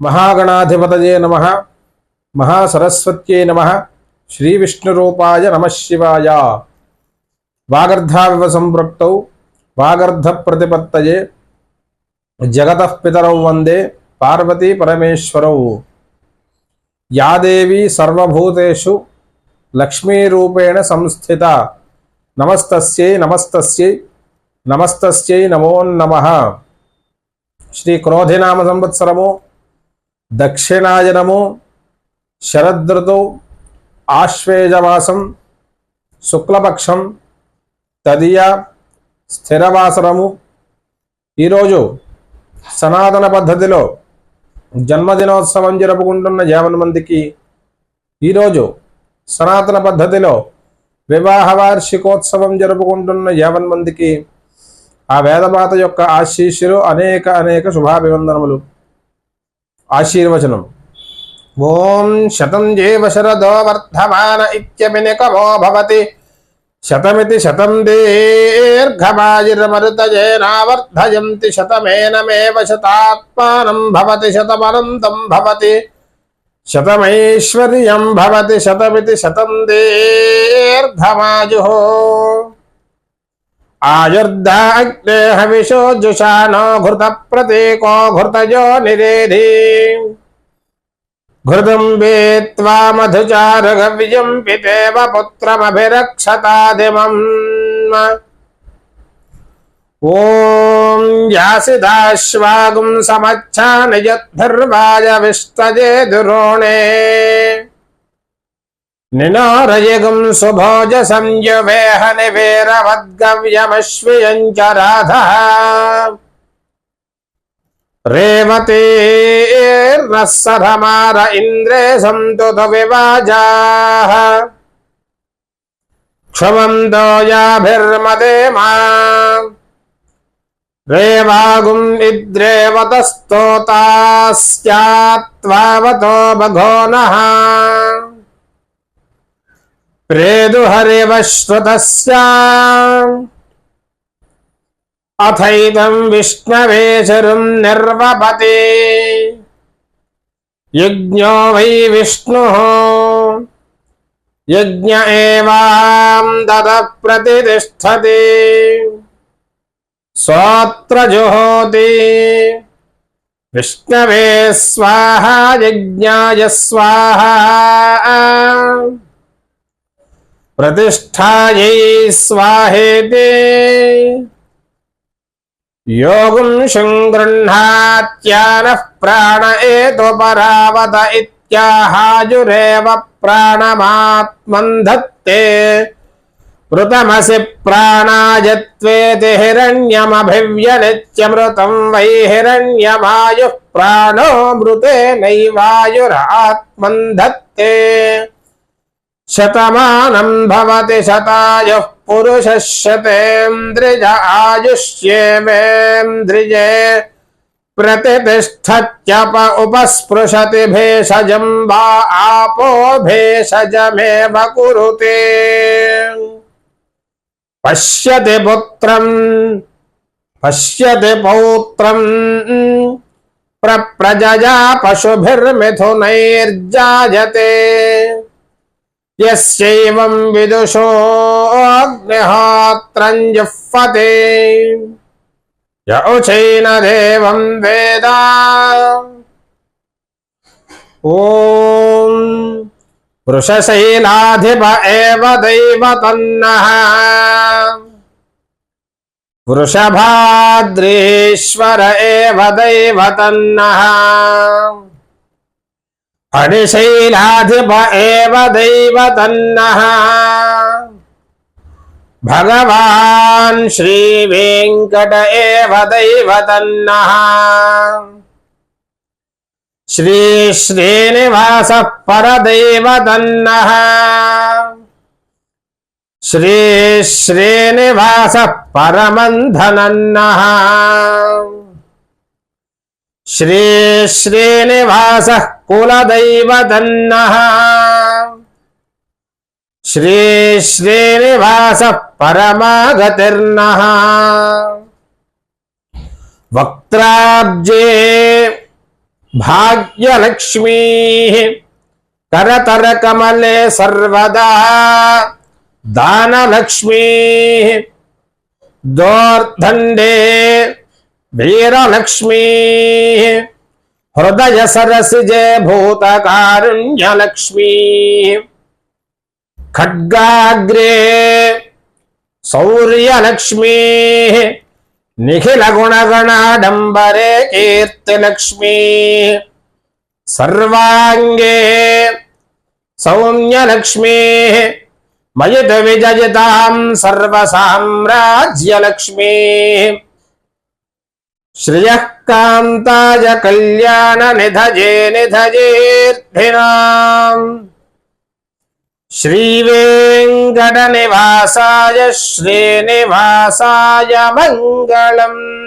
మహాగణాధిపతయే నమ మహాసరస్వత్యై నమ శ్రీవిష్ణురూపాయ నమ శివాయ వాగర్ధావివ సంపృక్తౌ వాగర్ధ ప్రతిపత్తయే జగతః పితరౌ వందే పార్వతీ పరమేశ్వరౌ యా దేవీ సర్వభూతేషు లక్ష్మీరూపేణ సంస్థిత నమస్తస్యై నమస్తస్యై నమస్తస్యై నమో నమః శ్రీ క్రోధినామ సంవత్సరము దక్షిణాయనము శరదృతు ఆశ్వేజమాసం శుక్లపక్షం తదియ స్థిరవాసరము ఈరోజు సనాతన పద్ధతిలో జన్మదినోత్సవం జరుపుకుంటున్న యావన్ మందికి ఈరోజు సనాతన పద్ధతిలో వివాహ వార్షికోత్సవం జరుపుకుంటున్న యావన్ మందికి ఆ వేదమాత యొక్క ఆశీస్సులు అనేక అనేక శుభాభివందనములు. ఆశీర్వచనం ఓం శతం జీవ శరదో వర్ధమాన ఇత్యమినికమో భవతి శతమితి శతం దీర్ఘమాయురమరుతజేనావర్ధయంతి శతమేనమేవ శతాత్మానం భవతి శతమనంతం భవతి శతమైశ్వర్యం భవతి శతమితి శతం దీర్ఘమాయు आयुर्दाग्ने हविषो जुषाणो घृतप्रतीको घृतयो घृतम घृतं मधुचार मधुचारघव्यं पितेव पुत्रमभिरक्षतादिमम्। ॐ यासिदाश्वागुं समच्छा निजद्भिर्वाय विष्टजे दुरोणे। निनारयगं सुभोज संयुवेह निवेरवद्गव्यमश्वियञ्च राधः रेवतेर्रसरमार इन्द्रे सन्तुत विवाजाः क्षमन्तो याभिर्मदे मा रेवागुं इद्रेवतस्तोतास्यात्त्वावतो बघो नः। प्रेदुहरिवश्रुतस्य अथैदं विष्णवेशरुं निर्वपति। यज्ञो वै विष्णुः। यज्ञ एवां स्वोत्र जुहोति विष्णवे स्वाहा, यज्ञाय स्वाहा। प्रतिष्ठायै स्वाहेति योगुं शृङ्गृह्णात्यानः प्राण एतोपरावत इत्याहाजुरेव प्राणमात्मन् धत्ते ऋतमसि प्राणायत्वेति हिरण्यमभिव्यनित्यमृतं वै हिरण्यमायुः प्राणो मृतेनैवायुरात्मन् धत्ते शतमानं भवति शतायुः पुरुषः शतेन्द्रिज आयुष्येवेन्द्रिये प्रतितिष्ठत्यप उपस्पृशति भेषजं वा आपो भेषजमेव कुरुते। पश्यति पुत्रम् पश्यति पौत्रम् प्रप्रजया पशुभिर्मिथुनैर्जायते। यस्यैवं विदुषोऽग्निहोत्रं जुह्वते य उचैन देवं वेद। ॐ वृषशैलाधिप एव दैवतन्नः। वृषभाद्रीश्वर एव दैवतन्नः। अणिशैलाधिप एव दैवतन्नः भगवान् श्रीवेङ्कट एव दैवतन्नः श्रीश्रीनिवासः परदैवतन्नः श्रीश्रीनिवासः परमन्धनन्नः। श्री श्रीनिवासः कुलदैवतन्नः श्री श्रीनिवासः परमागतिर्नः। वक्त्राब्जे भाग्यलक्ष्मीः करतरकमले सर्वदा। दानलक्ष्मीः दोर्दण्डे वीरलक्ष्मीः। कारुण्य लक्ष्मी खड्गाग्रे सौर्यलक्ष्मीः। निखिलगुणगणाडम्बरे कीर्तिलक्ष्मीः। सर्वाङ्गे सौम्यलक्ष्मीः। मयित विजयतां सर्वसाम्राज्यलक्ष्मीः। श्रियः कान्ताय कल्याणनिधजे निधजेऽर्थिनाम् श्रीवेङ्कटनिवासाय श्रीनिवासाय मङ्गलम्।